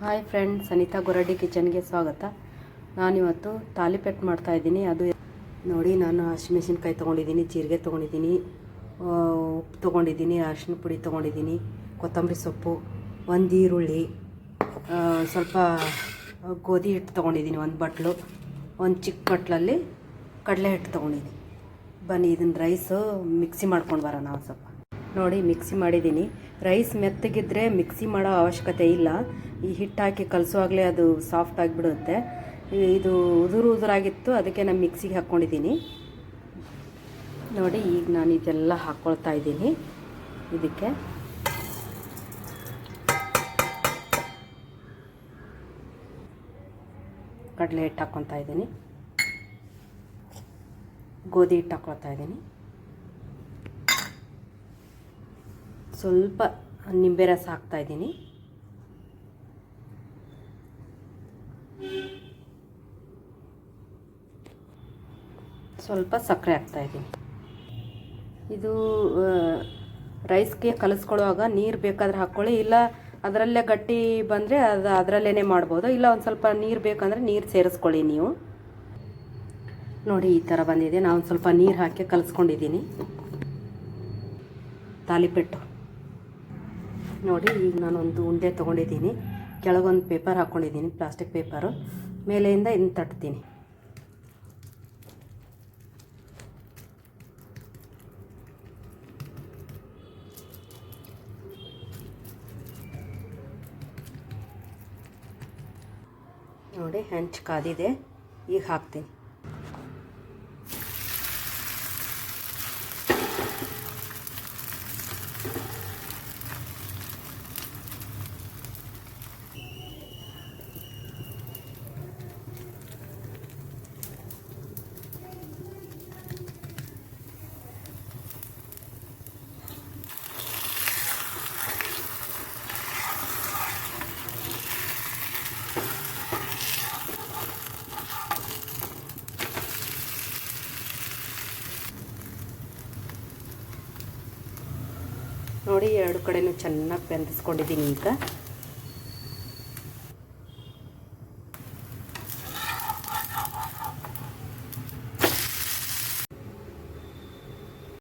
Hi friends Anita Goraddi ಕಿಚನ್ಗೆ ಸ್ವಾಗತ. ನಾನಿವತ್ತು ತಾಲಿಪೆಟ್ ಮಾಡ್ತಾಯಿದ್ದೀನಿ ಅದು ನೋಡಿ, ನಾನು ಹಸಿಮೆಣಸಿನ್ಕಾಯಿ ತೊಗೊಂಡಿದ್ದೀನಿ, ಜೀರಿಗೆ ತೊಗೊಂಡಿದ್ದೀನಿ ಉಪ್ಪು ತೊಗೊಂಡಿದ್ದೀನಿ, ಅರಿಶಿನ ಪುಡಿ ತೊಗೊಂಡಿದ್ದೀನಿ, ಕೊತ್ತಂಬರಿ ಸೊಪ್ಪು ಒಂದು ಈರುಳ್ಳಿ ಸ್ವಲ್ಪ ಗೋಧಿ ಹಿಟ್ಟು ತೊಗೊಂಡಿದ್ದೀನಿ ಒಂದು ಬಟ್ಲು, ಒಂದು ಚಿಕ್ಕ ಬಟ್ಲಲ್ಲಿ ಕಡಲೆ ಹಿಟ್ಟು ತೊಗೊಂಡಿದ್ದೀನಿ. ಬನ್ನಿ, ಇದನ್ನ ರೈಸು ಮಿಕ್ಸಿ ಮಾಡ್ಕೊಂಡು ಬರೋಣ ಒಂದು ಸ್ವಲ್ಪ. ನೋಡಿ, ಮಿಕ್ಸಿ ಮಾಡಿದ್ದೀನಿ. ರೈಸ್ ಮೆತ್ತಗಿದ್ರೆ ಮಿಕ್ಸಿ ಮಾಡೋ ಅವಶ್ಯಕತೆ ಇಲ್ಲ. ಈ ಹಿಟ್ಟು ಹಾಕಿ ಕಲಸುವಾಗಲೇ ಅದು ಸಾಫ್ಟ್ ಆಗಿಬಿಡುತ್ತೆ. ಇದು ಉದುರು ಉದುರಾಗಿತ್ತು, ಅದಕ್ಕೆ ನಾನು ಮಿಕ್ಸಿಗೆ ಹಾಕ್ಕೊಂಡಿದ್ದೀನಿ. ನೋಡಿ, ಈಗ ನಾನು ಇದೆಲ್ಲ ಹಾಕ್ಕೊಳ್ತಾ ಇದ್ದೀನಿ. ಇದಕ್ಕೆ. ಕಡಲೆ ಹಿಟ್ಟು ಹಾಕ್ಕೊತಾ ಇದ್ದೀನಿ. ಗೋಧಿ ಹಿಟ್ಟು ಹಾಕ್ಕೊಳ್ತಾ ಇದ್ದೀನಿ. ಸ್ವಲ್ಪ ನಿಂಬೆ ರಸ ಹಾಕ್ತಾ ಇದ್ದೀನಿ. ಸ್ವಲ್ಪ ಸಕ್ಕರೆ ಹಾಕ್ತಾ ಇದ್ದೀನಿ. ಇದು ರೈಸ್ಗೆ ಕಲಿಸ್ಕೊಳ್ಳುವಾಗ ನೀರು ಬೇಕಾದ್ರೆ ಹಾಕ್ಕೊಳ್ಳಿ, ಇಲ್ಲ ಅದರಲ್ಲೇ ಗಟ್ಟಿ ಬಂದರೆ ಅದು ಅದರಲ್ಲೇ ಮಾಡ್ಬೋದು, ಇಲ್ಲ ಒಂದು ಸ್ವಲ್ಪ ನೀರು ಬೇಕಂದರೆ ನೀರು ಸೇರಿಸ್ಕೊಳ್ಳಿ ನೀವು. ನೋಡಿ ಈ ಥರ ಬಂದಿದೆ ನಾನು ಸ್ವಲ್ಪ ನೀರು ಹಾಕಿ ಕಲಿಸ್ಕೊಂಡಿದ್ದೀನಿ. ತಾಲಿಪೆಟ್ಟು. ನೋಡಿ, ಈಗ ನಾನೊಂದು ಉಂಡೆ ತೊಗೊಂಡಿದ್ದೀನಿ. ಕೆಳಗೊಂದು ಪೇಪರ್ ಹಾಕ್ಕೊಂಡಿದ್ದೀನಿ ಪ್ಲಾಸ್ಟಿಕ್ ಪೇಪರು. ಮೇಲೆಯಿಂದ ಇನ್ನು ತಟ್ತೀನಿ. ನೋಡಿ, ಹೆಂಚು ಕಾದಿದೆ. ಈಗ ಹಾಕ್ತೀನಿ. ನೋಡಿ ಎರಡು ಕಡೆನೂ ಚೆನ್ನಾಗಿ ಬೆಂದಿಸ್ಕೊಂಡಿದ್ದೀನಿ ಈಗ.